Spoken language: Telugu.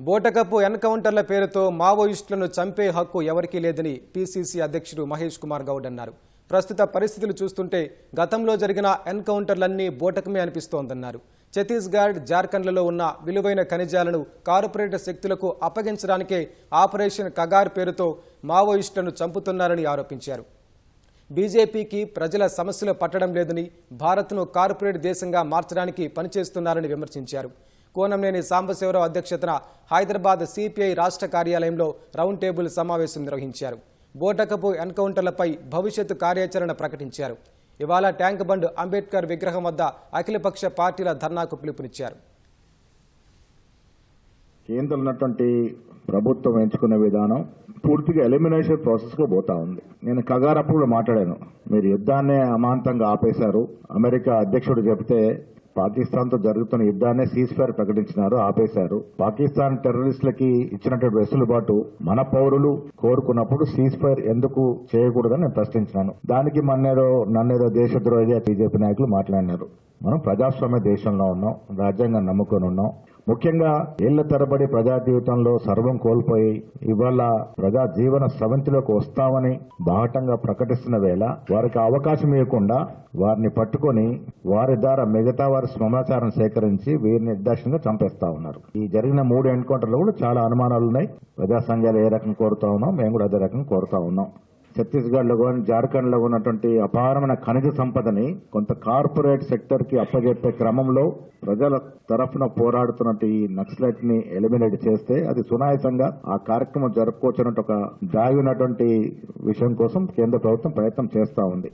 బోటకపు ఎన్కౌంటర్ల పేరుతో మావోయిస్టులను చంపే హక్కు ఎవరికీ లేదని పీసీసీ అధ్యక్షుడు మహేష్ కుమార్ గౌడ్ అన్నారు. ప్రస్తుత పరిస్థితులు చూస్తుంటే గతంలో జరిగిన ఎన్కౌంటర్లన్నీ బోటకమే అనిపిస్తోందన్నారు. ఛత్తీస్గఢ్ జార్ఖండ్లలో ఉన్న విలువైన ఖనిజాలను కార్పొరేట్ శక్తులకు అప్పగించడానికే ఆపరేషన్ కగార్ పేరుతో మావోయిస్టులను చంపుతున్నారని ఆరోపించారు. బీజేపీకి ప్రజల సమస్యలు పట్టడం లేదని భారత్ను కార్పొరేట్ దేశంగా మార్చడానికి పనిచేస్తున్నారని విమర్శించారు. కోనంనేని సాంబశివరావు అధ్యక్షతన హైదరాబాద్ సిపిఐ రాష్ట్ర కార్యాలయంలో రౌండ్ టేబుల్ సమావేశం నిర్వహించారు. బోటకపు ఎన్కౌంటర్లపై భవిష్యత్తు కార్యాచరణ ప్రకటించారు. ఇవాళ ట్యాంక్ బండ్ అంబేద్కర్ విగ్రహం వద్ద అఖిలపక్ష పార్టీల ధర్నాకు పిలుపునిచ్చారు. కేంద్రం ఉన్నటువంటి ప్రభుత్వం ఎంచుకునే విధానం పూర్తిగా ఎలిమినేషన్ ప్రాసెస్కు పోతా ఉంది. నేను కగారప్పుడు మాట్లాడాను. మీరు యుద్ధాన్ని అమాంతంగా ఆపేశారు. అమెరికా అధ్యక్షుడు చెబితే పాకిస్తాన్తో జరుగుతున్న యుద్ధాన్ని సీజ్ ఫైర్ ప్రకటించినారు ఆపేశారు. పాకిస్తాన్ టెర్రరిస్టులకి ఇచ్చినటువంటి వెసులుబాటు మన పౌరులు కోరుకున్నప్పుడు సీజ్ ఫైర్ ఎందుకు చేయకూడదని నేను ప్రశ్నించినాను. దానికి మన్నేదో నన్నేదో దేశద్రోహిగా బీజేపీ నాయకులు మాట్లాడినారు. మనం ప్రజాస్వామ్య దేశంలో ఉన్నాం రాజ్యాంగం నమ్ముకొని ఉన్నాం. ముఖ్యంగా ఏళ్ళ తరబడి ప్రజా జీవితంలో సర్వం కోల్పోయి ఇవాళ ప్రజా జీవన స్రవంతిలోకి వస్తామని బాహటంగా ప్రకటిస్తున్న వేళ వారికి అవకాశం ఇవ్వకుండా వారిని పట్టుకొని వారి ద్వారా మిగతా వారి సమాచారం సేకరించి వీరిని నిర్దాక్షిణంగా చంపేస్తా ఉన్నారు. ఈ జరిగిన మూడు ఎన్కౌంటర్లు కూడా చాలా అనుమానాలు ఉన్నాయి ప్రజా సంఘాలు ఏ రకం కోరుతా ఉన్నాం మేము కూడా అదే రకం కోరుతా ఉన్నాం. ఛత్తీస్గఢ్లో కానీ జార్ఖండ్లో ఉన్నటువంటి అపారమైన ఖనిజ సంపదని కొంత కార్పొరేట్ సెక్టర్కి అప్పగెప్పే క్రమంలో ప్రజల తరఫున పోరాడుతున్నట్టు ఈ నక్సలైట్ని ఎలిమినేట్ చేస్తే అది సునాయసంగా ఆ కార్యక్రమం జరుపుకోవచ్చున్నట్టు ఒక దాగి ఉన్నటువంటి విషయం కోసం కేంద్ర ప్రభుత్వం ప్రయత్నం చేస్తా ఉంది.